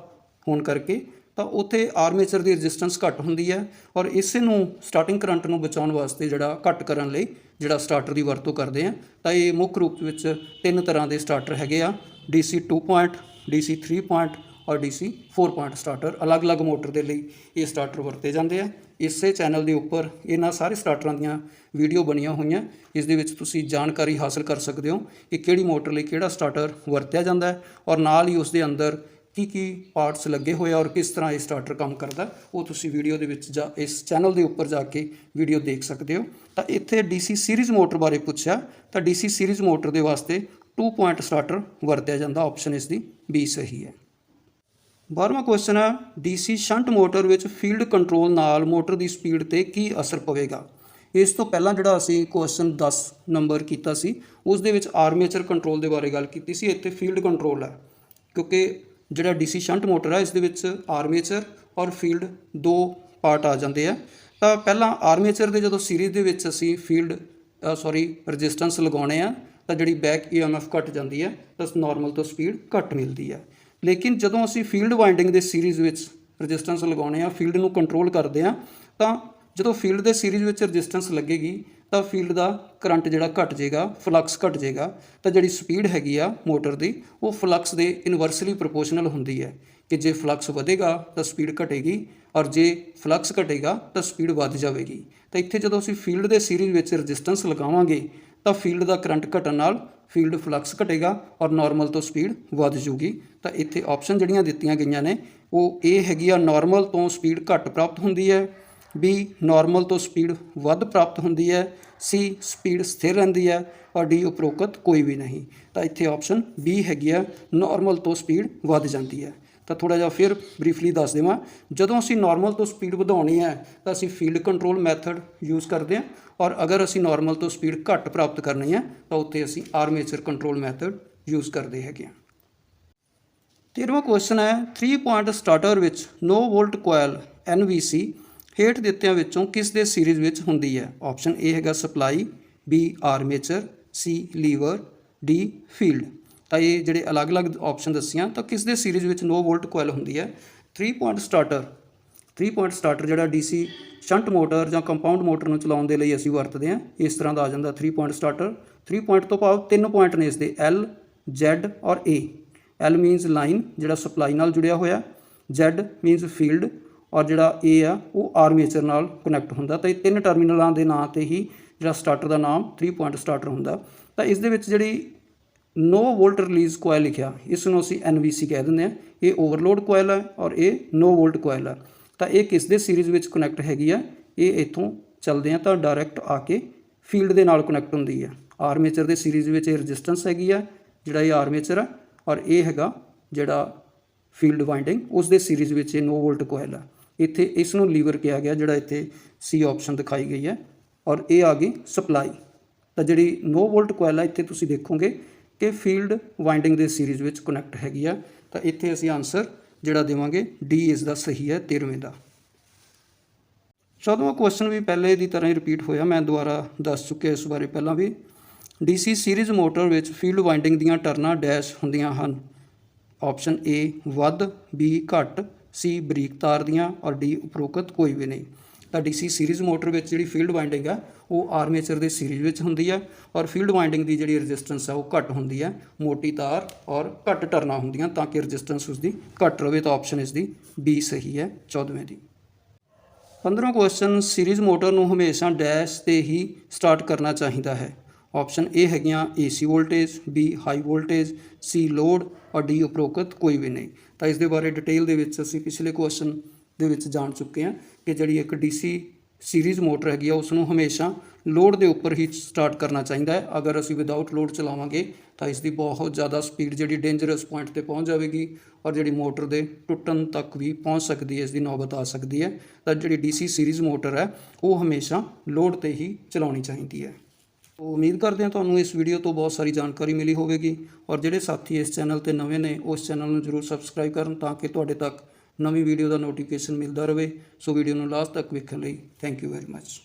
ਹੋਣ ਕਰਕੇ, ਤਾਂ ਉੱਥੇ ਆਰਮੇਚਰ ਦੀ ਰੈਜ਼ਿਸਟੈਂਸ ਘੱਟ ਹੁੰਦੀ ਹੈ ਔਰ ਇਸੇ ਨੂੰ ਸਟਾਰਟਿੰਗ ਕਰੰਟ ਨੂੰ ਬਚਾਉਣ ਵਾਸਤੇ ਜਿਹੜਾ ਘੱਟ ਕਰਨ ਲਈ ਜਿਹੜਾ ਸਟਾਰਟਰ ਦੀ ਵਰਤੋਂ ਕਰਦੇ ਆ, ਤਾਂ ਇਹ ਮੁੱਖ ਰੂਪ ਵਿੱਚ ਤਿੰਨ ਤਰ੍ਹਾਂ ਦੇ ਸਟਾਰਟਰ ਹੈਗੇ ਆ DC 2 ਪੁਆਇੰਟ DC 3 ਪੁਆਇੰਟ ਔਰ DC 4 ਪੁਆਇੰਟ ਸਟਾਰਟਰ ਅਲੱਗ-ਅਲੱਗ ਮੋਟਰ ਦੇ ਲਈ ਇਹ ਸਟਾਰਟਰ ਵਰਤੇ ਜਾਂਦੇ ਆ। ਇਸੇ ਚੈਨਲ ਦੇ ਉੱਪਰ ਇਹਨਾਂ ਸਾਰੇ ਸਟਾਰਟਰਾਂ ਦੀਆਂ ਵੀਡੀਓ ਬਣੀਆਂ ਹੋਈਆਂ। ਇਸ ਦੇ ਵਿੱਚ ਤੁਸੀਂ ਜਾਣਕਾਰੀ ਹਾਸਲ ਕਰ ਸਕਦੇ ਹੋ ਕਿ ਕਿਹੜੀ ਮੋਟਰ ਲਈ ਕਿਹੜਾ ਸਟਾਰਟਰ ਵਰਤਿਆ ਜਾਂਦਾ ਹੈ ਔਰ ਨਾਲ ਹੀ ਉਸ ਦੇ ਅੰਦਰ ਕੀ ਕੀ ਪਾਰਟਸ ਲੱਗੇ ਹੋਏ ਆ ਔਰ ਕਿਸ ਤਰ੍ਹਾਂ ਇਹ ਸਟਾਰਟਰ ਕੰਮ ਕਰਦਾ ਉਹ ਤੁਸੀਂ ਵੀਡੀਓ ਦੇ ਵਿੱਚ ਜਾਂ ਇਸ ਚੈਨਲ ਦੇ ਉੱਪਰ ਜਾ ਕੇ ਵੀਡੀਓ ਦੇਖ ਸਕਦੇ ਹੋ। ਤਾਂ ਇੱਥੇ DC ਸੀਰੀਜ਼ ਮੋਟਰ ਬਾਰੇ ਪੁੱਛਿਆ, ਤਾਂ DC ਸੀਰੀਜ਼ ਮੋਟਰ ਦੇ ਵਾਸਤੇ 2 ਪੁਆਇੰਟ ਸਟਾਰਟਰ ਵਰਤਿਆ ਜਾਂਦਾ, ਆਪਸ਼ਨ ਇਸ ਦੀ B ਸਹੀ ਹੈ। ਬਾਰਵਾਂ ਕੁਐਸਚਨ ਹੈ DC ਸ਼ੰਟ ਮੋਟਰ ਵਿੱਚ ਫੀਲਡ ਕੰਟਰੋਲ ਨਾਲ ਮੋਟਰ ਦੀ ਸਪੀਡ ਤੇ ਕੀ ਅਸਰ ਪਵੇਗਾ? ਇਸ ਤੋਂ ਪਹਿਲਾਂ ਜਿਹੜਾ ਅਸੀਂ ਕੁਐਸਚਨ 10 ਨੰਬਰ ਕੀਤਾ ਸੀ ਉਸ ਦੇ ਵਿੱਚ ਆਰਮੇਚਰ ਕੰਟਰੋਲ ਦੇ ਬਾਰੇ ਗੱਲ ਕੀਤੀ ਸੀ, ਇੱਥੇ ਫੀਲਡ ਕੰਟਰੋਲ ਹੈ ਕਿਉਂਕਿ ਜਿਹੜਾ DC ਸ਼ੰਟ ਮੋਟਰ ਹੈ ਇਸ ਦੇ ਵਿੱਚ ਆਰਮੇਚਰ ਔਰ ਫੀਲਡ ਦੋ ਪਾਰਟ ਆ ਜਾਂਦੇ ਆ। ਤਾਂ ਪਹਿਲਾਂ ਆਰਮੇਚਰ ਦੇ ਜਦੋਂ ਸੀਰੀਜ਼ ਦੇ ਵਿੱਚ ਅਸੀਂ ਫੀਲਡ ਸੌਰੀ ਰੈਜ਼ਿਸਟੈਂਸ ਲਗਾਉਣੇ ਆ, ਤਾਂ ਜਿਹੜੀ ਬੈਕ EMF ਘਟ ਜਾਂਦੀ ਹੈ ਤਾਂ ਨਾਰਮਲ ਤੋਂ ਸਪੀਡ ਘੱਟ ਮਿਲਦੀ ਹੈ ਲੇਕਿਨ ਜਦੋਂ ਅਸੀਂ ਫੀਲਡ ਵਾਈਂਡਿੰਗ ਦੇ ਸੀਰੀਜ਼ ਵਿੱਚ ਰੈਜ਼ਿਸਟੈਂਸ ਲਗਾਉਣੇ ਆ ਫੀਲਡ ਨੂੰ ਕੰਟਰੋਲ ਕਰਦੇ ਆ, ਤਾਂ ਜਦੋਂ ਫੀਲਡ ਦੇ ਸੀਰੀਜ਼ ਵਿੱਚ ਰੈਜ਼ਿਸਟੈਂਸ ਲੱਗੇਗੀ, ਤਾਂ ਫੀਲਡ ਦਾ ਕਰੰਟ ਜਿਹੜਾ ਘਟ ਜਾਏਗਾ ਫਲਕਸ ਘਟ ਜਾਏਗਾ, ਤਾਂ ਜਿਹੜੀ ਸਪੀਡ ਹੈਗੀ ਆ ਮੋਟਰ ਦੀ, ਉਹ ਫਲਕਸ ਦੇ ਇਨਵਰਸਲੀ ਪ੍ਰੋਪੋਰਸ਼ਨਲ ਹੁੰਦੀ ਹੈ ਕਿ ਜੇ ਫਲਕਸ ਵਧੇਗਾ, ਤਾਂ ਸਪੀਡ ਘਟੇਗੀ ਔਰ ਜੇ ਫਲਕਸ ਘਟੇਗਾ, ਤਾਂ ਸਪੀਡ ਵੱਧ ਜਾਵੇਗੀ। ਤਾਂ ਇੱਥੇ ਜਦੋਂ ਅਸੀਂ ਫੀਲਡ ਦੇ ਸੀਰੀਜ਼ ਵਿੱਚ ਰੈਜ਼ਿਸਟੈਂਸ ਲਗਾਵਾਂਗੇ ਤਾਂ ਫੀਲਡ ਦਾ ਕਰੰਟ ਘਟਣ ਨਾਲ ਫੀਲਡ ਫਲਕਸ ਘਟੇਗਾ ਔਰ ਨਾਰਮਲ ਤੋਂ ਸਪੀਡ ਵੱਧ ਜੂਗੀ ਤਾਂ ਇੱਥੇ ਆਪਸ਼ਨ ਜਿਹੜੀਆਂ ਦਿੱਤੀਆਂ ਗਈਆਂ ਨੇ, ਉਹ ਇਹ ਹੈਗੀ ਆ ਨਾਰਮਲ ਤੋਂ ਸਪੀਡ ਘੱਟ ਪ੍ਰਾਪਤ ਹੁੰਦੀ ਹੈ ਬੀ ਨਾਰਮਲ ਤੋਂ ਸਪੀਡ ਵੱਧ ਪ੍ਰਾਪਤ ਹੁੰਦੀ ਹੈ ਸੀ ਸਪੀਡ ਸਥਿਰ ਰਹਿੰਦੀ ਹੈ ਔਰ ਡੀ ਉਪਰੋਕਤ ਕੋਈ ਵੀ ਨਹੀਂ। ਤਾਂ ਇੱਥੇ ਆਪਸ਼ਨ ਬੀ ਹੈਗੀ ਆ ਨਾਰਮਲ ਤੋਂ ਸਪੀਡ ਵੱਧ ਜਾਂਦੀ ਹੈ। ਤਾਂ ਥੋੜਾ ਜਿਹਾ ਫਿਰ ਬਰੀਫਲੀ ਦੱਸ ਦੇਵਾਂ, ਜਦੋਂ ਅਸੀਂ ਨਾਰਮਲ ਤੋਂ ਸਪੀਡ ਵਧਾਉਣੀ ਹੈ, ਤਾਂ ਅਸੀਂ ਫੀਲਡ ਕੰਟਰੋਲ ਮੈਥਡ ਯੂਜ਼ ਕਰਦੇ ਹਾਂ ਔਰ ਅਗਰ ਅਸੀਂ ਨਾਰਮਲ ਤੋਂ ਸਪੀਡ ਘੱਟ ਪ੍ਰਾਪਤ ਕਰਨੀ ਹੈ, ਤਾਂ ਉੱਥੇ ਅਸੀਂ ਆਰਮੇਚਰ ਕੰਟਰੋਲ ਮੈਥਡ ਯੂਜ਼ ਕਰਦੇ ਹੈਗੇ ਹਾਂ। ਤੇਰਵਾਂ ਕੁਐਸਚਨ ਹੈ 3 ਪੁਆਇੰਟ ਸਟਾਰਟਰ ਵਿੱਚ 9 ਵੋਲਟ ਕੋਇਲ NVC ਹੇਠ ਦਿੱਤਿਆਂ ਵਿੱਚੋਂ ਕਿਸ ਦੇ ਸੀਰੀਜ਼ ਵਿੱਚ ਹੁੰਦੀ ਹੈ? ਆਪਸ਼ਨ A ਹੈਗਾ supply B armature C lever D field ਤਾਂ ਇਹ ਜਿਹੜੇ ਅਲੱਗ-ਅਲੱਗ ਆਪਸ਼ਨ ਦੱਸੀਆਂ, ਤਾਂ ਕਿਸ ਦੇ ਸੀਰੀਜ਼ ਵਿੱਚ 9 ਵੋਲਟ ਕੋਇਲ ਹੁੰਦੀ ਹੈ? 3 ਪੁਆਇੰਟ ਸਟਾਰਟਰ 3 ਪੁਆਇੰਟ ਸਟਾਰਟਰ ਜਿਹੜਾ DC ਸ਼ੰਟ ਮੋਟਰ ਜਾਂ ਕੰਪਾਊਂਡ ਮੋਟਰ ਨੂੰ ਚਲਾਉਣ ਦੇ ਲਈ ਅਸੀਂ ਵਰਤਦੇ ਹਾਂ, ਇਸ ਤਰ੍ਹਾਂ ਦਾ ਆ ਜਾਂਦਾ 3 ਪੁਆਇੰਟ ਸਟਾਰਟਰ 3 ਪੁਆਇੰਟ ਤੋਂ ਭਾਵ ਤਿੰਨ ਪੁਆਇੰਟ ਨੇ ਇਸ ਦੇ L, Z ਔਰ A L ਮੀਨਸ ਲਾਈਨ ਜਿਹੜਾ ਸਪਲਾਈ ਨਾਲ ਜੁੜਿਆ ਹੋਇਆ। Z ਮੀਨਸ ਫੀਲਡ ਔਰ ਜਿਹੜਾ A ਆ, ਉਹ ਆਰਮੇਚਰ ਨਾਲ ਕਨੈਕਟ ਹੁੰਦਾ। ਤਾਂ ਇਹ ਤਿੰਨ ਟਰਮੀਨਲਾਂ ਦੇ ਨਾਂ ਤੇ ਹੀ ਜਿਹੜਾ ਸਟਾਰਟਰ ਦਾ ਨਾਮ 3 ਪੁਆਇੰਟ ਸਟਾਰਟਰ ਹੁੰਦਾ। ਤਾਂ ਇਸ ਦੇ ਵਿੱਚ ਜਿਹੜੀ ਨੋ ਵੋਲਟ ਰਿਲੀਜ਼ ਕੋਇਲ ਲਿਖਿਆ, ਇਸ ਨੂੰ ਅਸੀਂ NVC ਕਹਿ ਦਿੰਦੇ ਆ ਇਹ ਓਵਰਲੋਡ ਕੋਇਲ ਹੈ ਔਰ ਇਹ ਨੋ ਵੋਲਟ ਕੋਇਲ ਹੈ। ਤਾਂ ਇਹ ਕਿਸ ਦੇ ਸੀਰੀਜ਼ ਵਿੱਚ ਕਨੈਕਟ ਹੈਗੀ ਆ? ਇਹ ਇੱਥੋਂ ਚੱਲਦੇ ਆ ਤਾਂ ਡਾਇਰੈਕਟ ਆ ਕੇ ਫੀਲਡ ਦੇ ਨਾਲ ਕਨੈਕਟ ਹੁੰਦੀ ਹੈ ਆਰਮੇਚਰ ਦੇ ਸੀਰੀਜ਼ ਵਿੱਚ ਇਹ ਰੈਜ਼ਿਸਟੈਂਸ ਹੈਗੀ ਆ, ਜਿਹੜਾ ਇਹ ਆਰਮੇਚਰ ਆ ਔਰ ਇਹ ਹੈਗਾ ਜਿਹੜਾ ਫੀਲਡ ਵਾਈਂਡਿੰਗ ਉਸ ਦੇ ਸੀਰੀਜ਼ ਵਿੱਚ ਇਹ 9 ਵੋਲਟ ਕੋਇਲ ਆ। ਇੱਥੇ ਇਸ ਨੂੰ ਲੀਵਰ ਕਿਹਾ ਗਿਆ, ਜਿਹੜਾ ਇੱਥੇ ਸੀ ਆਪਸ਼ਨ ਦਿਖਾਈ ਗਈ ਹੈ ਔਰ ਇਹ ਆ ਗਈ ਸਪਲਾਈ ਤਾਂ ਜਿਹੜੀ 9 ਵੋਲਟ ਕੋਇਲ ਆ, ਇੱਥੇ ਤੁਸੀਂ ਦੇਖੋਗੇ ਕਿ ਫੀਲਡ ਵਾਈਂਡਿੰਗ ਦੇ ਸੀਰੀਜ਼ ਵਿੱਚ ਕਨੈਕਟ ਹੈਗੀ ਆ। ਤਾਂ ਇੱਥੇ ਅਸੀਂ ਆਨਸਰ ਜਿਹੜਾ ਦੇਵਾਂਗੇ ਡੀ ਇਸ ਦਾ ਸਹੀ ਹੈ 13ਵੇਂ ਦਾ। ਚੌਦਵਾਂ ਕੁਐਸਚਨ ਵੀ ਪਹਿਲੇ ਦੀ ਤਰ੍ਹਾਂ ਹੀ ਰਿਪੀਟ ਹੋਇਆ, ਮੈਂ ਦੁਬਾਰਾ ਦੱਸ ਚੁੱਕਿਆ ਇਸ ਬਾਰੇ ਪਹਿਲਾਂ ਵੀ। DC ਸੀਰੀਜ਼ ਮੋਟਰ ਵਿੱਚ ਫੀਲਡ ਵਾਈਂਡਿੰਗ ਦੀਆਂ ਟਰਨਾਂ ਡੈਸ਼ ਹੁੰਦੀਆਂ ਹਨ। ਆਪਸ਼ਨ ਏ ਵੱਧ ਬੀ ਘੱਟ ਸੀ ਬਰੀਕ ਤਾਰ ਦੀਆਂ, ਔਰ ਡੀ ਉਪਰੋਕਤ ਕੋਈ ਵੀ ਨਹੀਂ। ਤਾਂ DC ਸੀਰੀਜ਼ ਮੋਟਰ ਵਿੱਚ ਜਿਹੜੀ ਫੀਲਡ ਵਾਈਂਡਿੰਗ ਆ, ਉਹ ਆਰਮੇਚਰ ਦੇ ਸੀਰੀਜ਼ ਵਿੱਚ ਹੁੰਦੀ ਹੈ ਔਰ ਫੀਲਡ ਵਾਈਂਡਿੰਗ ਦੀ ਜਿਹੜੀ ਰੈਜ਼ਿਸਟੈਂਸ ਆ, ਉਹ ਘੱਟ ਹੁੰਦੀ ਹੈ ਮੋਟੀ ਤਾਰ ਔਰ ਘੱਟ ਟਰਨਾਂ ਹੁੰਦੀਆਂ ਤਾਂ ਕਿ ਰੈਜ਼ਿਸਟੈਂਸ ਉਸਦੀ ਘੱਟ ਰਵੇ ਤਾਂ ਆਪਸ਼ਨ ਇਸ ਦੀ B ਸਹੀ ਹੈ 14ਵੇਂ ਦੀ। 15ਵਾਂ ਕੁਐਸਚਨ ਸੀਰੀਜ਼ ਮੋਟਰ ਨੂੰ ਹਮੇਸ਼ਾ ਡੈਸ਼ ਤੇ ਹੀ ਸਟਾਰਟ ਕਰਨਾ ਚਾਹੀਦਾ ਹੈ। ਆਪਸ਼ਨ A ਹੈਗੀਆਂ AC voltage B high voltage C load ਔਰ ਡੀ ਉਪਰੋਕਤ ਕੋਈ ਵੀ ਨਹੀਂ। ਤਾਂ ਇਸ ਦੇ ਬਾਰੇ ਡਿਟੇਲ ਦੇ ਵਿੱਚ ਅਸੀਂ ਪਿਛਲੇ ਕੁਐਸਚਨ ਦੇ ਵਿੱਚ ਜਾਣ ਚੁੱਕੇ ਹਾਂ ਕਿ ਜਿਹੜੀ ਇੱਕ DC ਸੀਰੀਜ਼ ਮੋਟਰ ਹੈਗੀ ਆ ਉਸ ਨੂੰ ਹਮੇਸ਼ਾ ਲੋਡ ਦੇ ਉੱਪਰ ਹੀ ਸਟਾਰਟ ਕਰਨਾ ਚਾਹੀਦਾ ਹੈ। ਅਗਰ ਅਸੀਂ ਵਿਦਆਊਟ ਲੋਡ ਚਲਾਵਾਂਗੇ, ਤਾਂ ਇਸ ਦੀ ਬਹੁਤ ਜ਼ਿਆਦਾ ਸਪੀਡ ਜਿਹੜੀ ਡੇਂਜਰਸ ਪੁਆਇੰਟ ਤੇ ਪਹੁੰਚ ਜਾਵੇਗੀ ਔਰ ਜਿਹੜੀ ਮੋਟਰ ਦੇ ਟੁੱਟਣ ਤੱਕ ਵੀ ਪਹੁੰਚ ਸਕਦੀ ਹੈ, ਇਸ ਦੀ ਨੌਬਤ ਆ ਸਕਦੀ ਹੈ। ਤਾਂ ਜਿਹੜੀ DC ਸੀਰੀਜ਼ ਮੋਟਰ ਹੈ, ਉਹ ਹਮੇਸ਼ਾ ਲੋਡ ਤੇ ਹੀ ਚਲਾਉਣੀ ਚਾਹੀਦੀ ਹੈ। ਉਮੀਦ ਕਰਦੇ ਹਾਂ ਤੁਹਾਨੂੰ ਇਸ ਵੀਡੀਓ ਤੋਂ ਬਹੁਤ ਸਾਰੀ ਜਾਣਕਾਰੀ ਮਿਲੀ ਹੋਵੇਗੀ। ਔਰ ਜਿਹੜੇ ਸਾਥੀ ਇਸ ਚੈਨਲ ਤੇ ਨਵੇਂ ਨੇ, ਉਸ ਚੈਨਲ ਨੂੰ ਜਰੂਰ ਸਬਸਕ੍ਰਾਈਬ ਕਰਨ ਤਾਂ ਕਿ ਤੁਹਾਡੇ ਤੱਕ ਨਵੀਂ ਵੀਡੀਓ ਦਾ ਨੋਟੀਫਿਕੇਸ਼ਨ ਮਿਲਦਾ ਰਹੇ। ਸੋ ਵੀਡੀਓ ਨੂੰ ਲਾਸਟ ਤੱਕ ਵੇਖਣ ਲਈ ਥੈਂਕ ਯੂ ਵੈਰੀ ਮੱਚ